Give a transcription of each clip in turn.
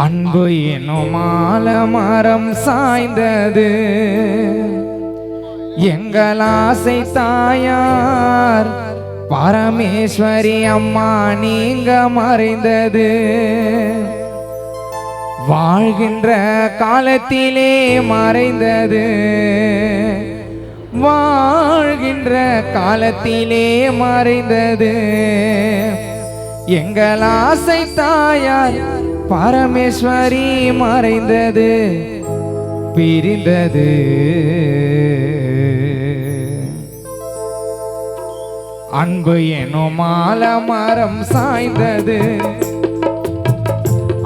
அன்பு எனும் மரம் சாய்ந்தது. எங்கள் ஆசை தாயார் பரமேஸ்வரி அம்மா நீங்க மறைந்தது. வாழ்கின்ற காலத்திலே மறைந்தது. வாழ்கின்ற காலத்திலே மறைந்தது. எங்கள் ஆசை தாயார் பரமேஸ்வரி மறைந்தது பிரிந்தது. அன்பு எனும் மரம் சாய்ந்தது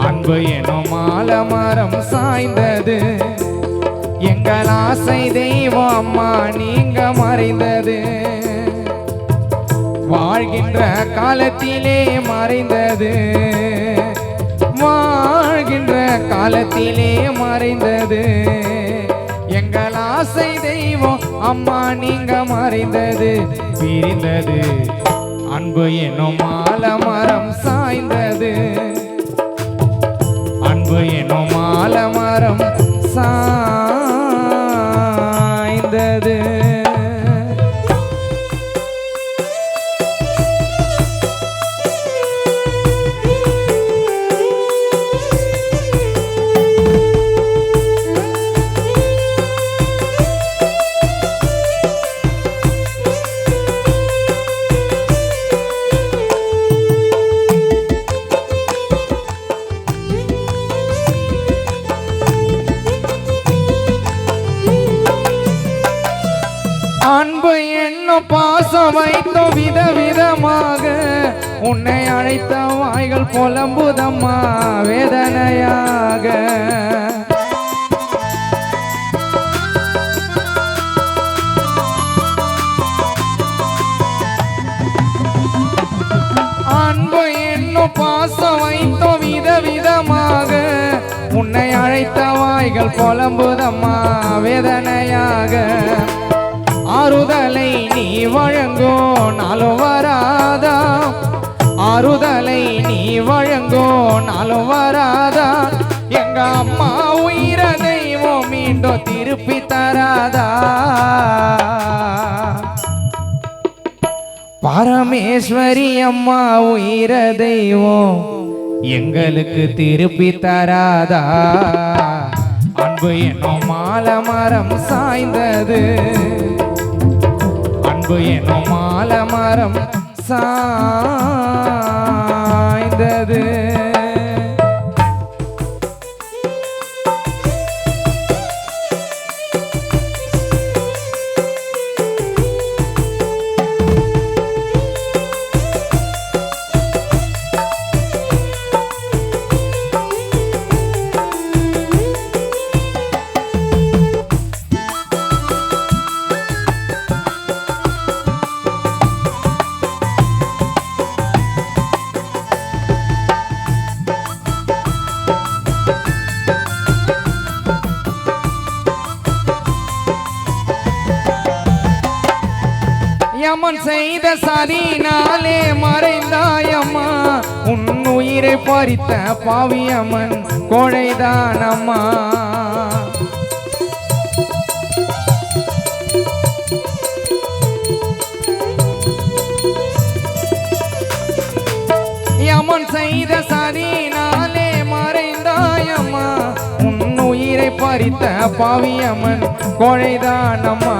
அன்பு எனும் மரம் சாய்ந்தது. எங்கள் ஆசை தெய்வம் அம்மா நீங்க மறைந்தது. வாழ்கின்ற காலத்திலே மறைந்தது. வாழ்கின்ற காலத்திலே மறைந்தது. எங்கள் ஆசை தெய்வம் அம்மா நீங்க மறைந்தது. பிரிந்தது. அன்பு எனும் மரம் சாய்ந்தது. அன்பு எனும் மரம் அன்பு என்னும் பாசம் வைத்தோ வித விதமாக. உன்னை அழைத்த வாய்கள் புலம்புதம்மா வேதனையாக. அன்பு என்னும் பாசம் வைத்தோ வித விதமாக. உன்னை அழைத்த வாய்கள் புலம்புதம்மா வேதனையாக. ஆறுதலை நீ வழங்கோ நாளும் வராதா? ஆறுதலை நீ வழங்கோ நாளும் வராதா? எங்க அம்மா உயிர தெய்வம் மீண்டும் திருப்பி தராதா? பரமேஸ்வரி அம்மா உயிர தெய்வம் எங்களுக்கு திருப்பி தராதா? அன்பு என்னும் மாலமரம் சாய்ந்தது. அன்பு என்னும் மாலமரம் சாய்ந்தது. செய்த சதினாலே மறைந்தாயம்மா. உன் உயிரை பறித்த பாவியம்மன் கோழைதானம்மா யமன் செய்த சதினாலே மறைந்தாயம்மா. உன் உயிரை பறித்த பாவியம்மன் கோழைதானம்மா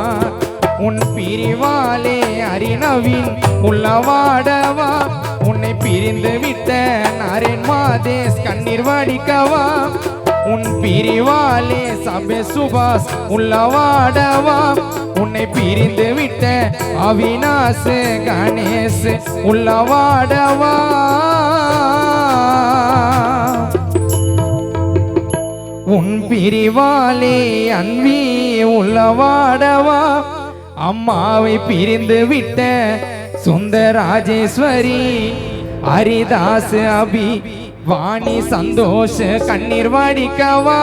உன் பிரிவாலே அரினவின் உள்ளவாடவா? உன்னை பிரிந்து விட்ட நரேன் மாதேஸ் கண்ணீர் வடிக்கவா? உன் பிரிவாலே சபே சுபாஸ் உள்ளவாடவா? உன்னை பிரிந்து விட்ட அவினாஸ் கணேஷ் உள்ளவாடவா? உன் பிரிவாலே அன்பி உள்ளவாடவா? அம்மாவை பிரிந்து விட்ட சுந்தராஜேஸ்வரி ஹரிதாஸ் அபி வாணி சந்தோஷ கண்ணீர் வடிக்கவா?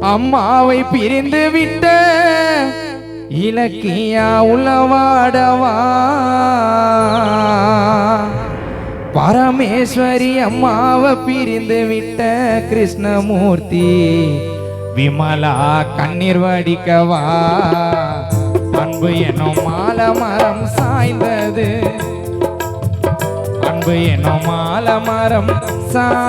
அம்மாவை பிரிந்து விட்ட இலக்கியா உளவாடவா? பரமேஸ்வரி அம்மாவை பிரிந்து விட்ட கிருஷ்ணமூர்த்தி விமலா கண்ணீர் வடிக்கவா? அன்பு என்னும் மால மரம் சாய்ந்தது. அன்பு என்னும் மால மரம் சாய்ந்தது.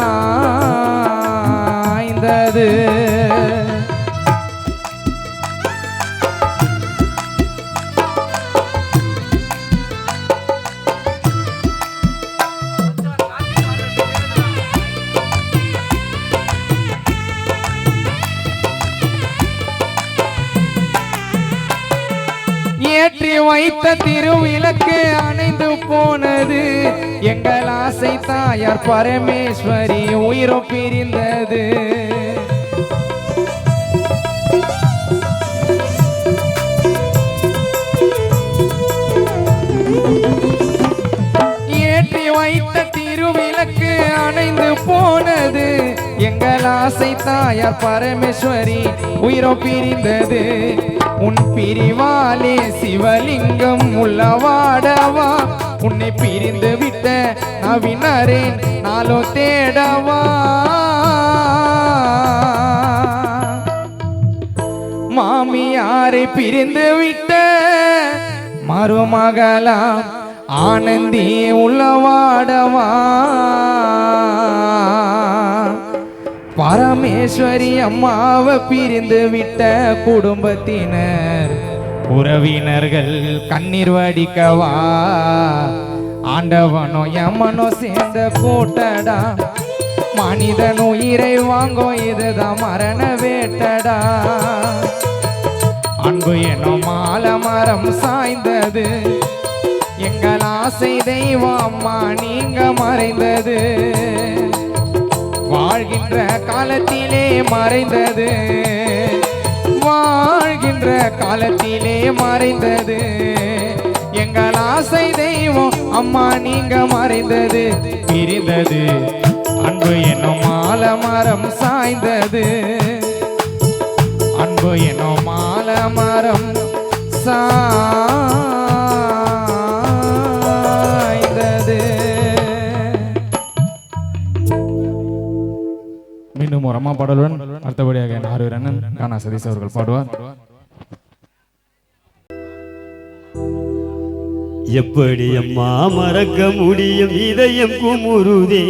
வைத்த திருவிளக்கு அணைந்து போனது. எங்கள் ஆசை தாயார் பரமேஸ்வரி உயிரும் பிரிந்தது. எங்கள் ஆசை தாயார் பரமேஸ்வரி உயிரோ பிரிந்தது. உன் பிரிவாலே சிவலிங்கம் உள்ளவாடவா? உன்னை பிரிந்து விட்ட நவினரேன் நாளோ தேடவா? மாமியாரை பிரிந்து விட்ட மருமகளா ஆனந்தி உள்ளவாடவா? பரமேஸ்வரி அம்மாவை பிரிந்து விட்ட குடும்பத்தினர் உறவினர்கள் கண்ணீர் வடிக்கவா? ஆண்டவனோ எம்மனோ சேர்ந்த கூட்டடா மனிதன் உயிரை வாங்கோ இதுதான் மரண வேட்டடா. அன்பு என்னும் மால மரம் சாய்ந்தது. எங்கள் ஆசை தெய்வம் அம்மா நீங்க மறைந்தது. வாழ்கின்ற காலத்திலே மறைந்தது. வாழ்கின்ற காலத்திலே மறைந்தது. எங்கள் ஆசை தெய்வம் அம்மா நீங்க மறைந்தது. பிரிந்தது. அன்பு என்னும் மால மரம் சாய்ந்தது. அன்பு என்னும் மால மரம் சா மீண்டும் பாடலுடன் அடுத்தபடியாக என் ஆறு அண்ணன் கானா சதீஷ் அவர்கள் பாடுவார். எப்படி அம்மா மறக்க முடியும் இதயம் குமுருதே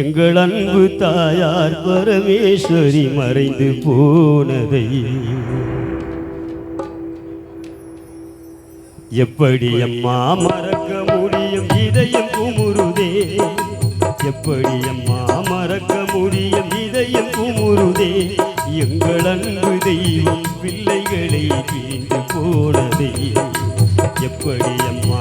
எங்கள் அன்பு தாயார் பரமேஸ்வரி மறைந்து போனதை. எப்படி அம்மா மறக்க முடியும் இதயம் குமுருதே எப்படி அம்மா மறக்க முடியும்? இதயம் குமுருதே எங்கள் அன்பு தெய்வம் பிள்ளைகளை பிரிந்து போனதே. எப்படி அம்மா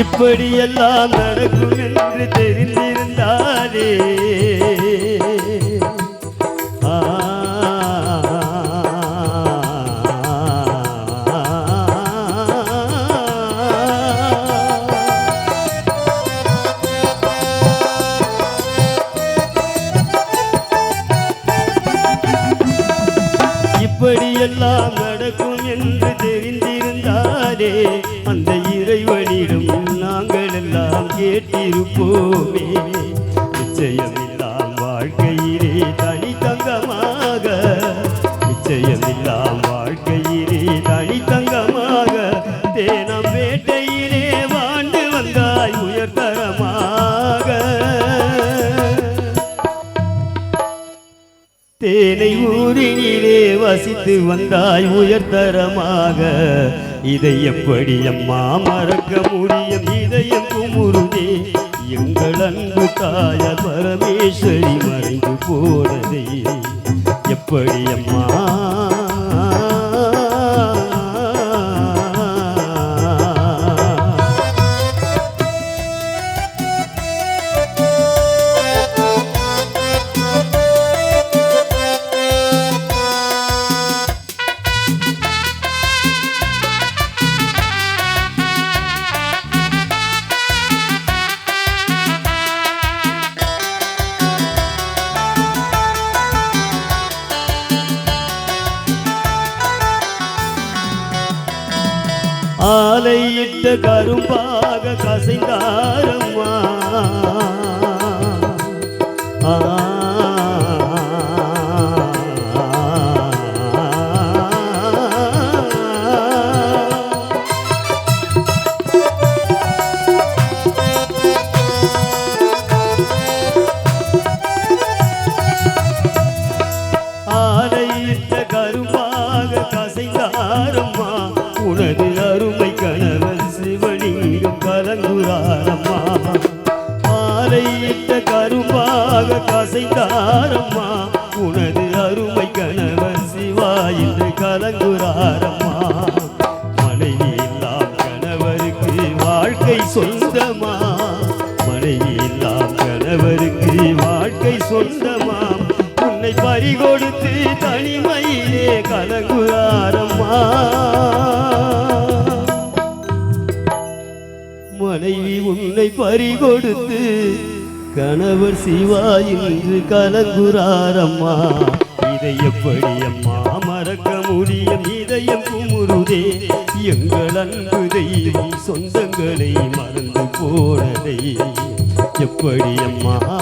இப்படியெல்லாம் நடக்கும் என்று தெரிந்திருந்தாலே இப்படியெல்லாம் கேட்டிருப்போமே. நிச்சயமில்லாம் வாழ்க்கையிலே தனித்தங்கமாக. நிச்சயமில்லாம் வாழ்க்கையிலே தனித்தங்கமாக. தேனம் வேட்டையிலே வாழ்ந்து வந்தாய் உயர்தரமாக. தேனை ஊரினிலே வசித்து வந்தாய் உயர்தரமாக. இதை எப்படி அம்மா மறக்க முடியும்? இதயம் குமுறும் எங்கள் அன்பு தாய பரமேஸ்வரி மறைந்து போனதே எப்படி அம்மா ஆலையிட்ட கரும்பாக கசைந்தாரம்மா. ஆ என்று மனைவி இல்லாம் கணவருக்கு வாழ்க்கை சொந்தமா? மனைவி இல்லாம் கணவருக்கு வாழ்க்கை சொந்தமா? உன்னை பறிகொடுத்து தனிமையிலே கலங்குறாரம்மா. மனைவி உன்னை பறிகொடுத்து கணவர் சிவா என்று கலங்குறாரம்மா. இதை எப்படி அம்மா மறக்க முடியும் இதயம் குமுருதே எங்கள் அன்பு தெய்வம் சொந்தங்களை மறந்து போனதை. எப்படி அம்மா?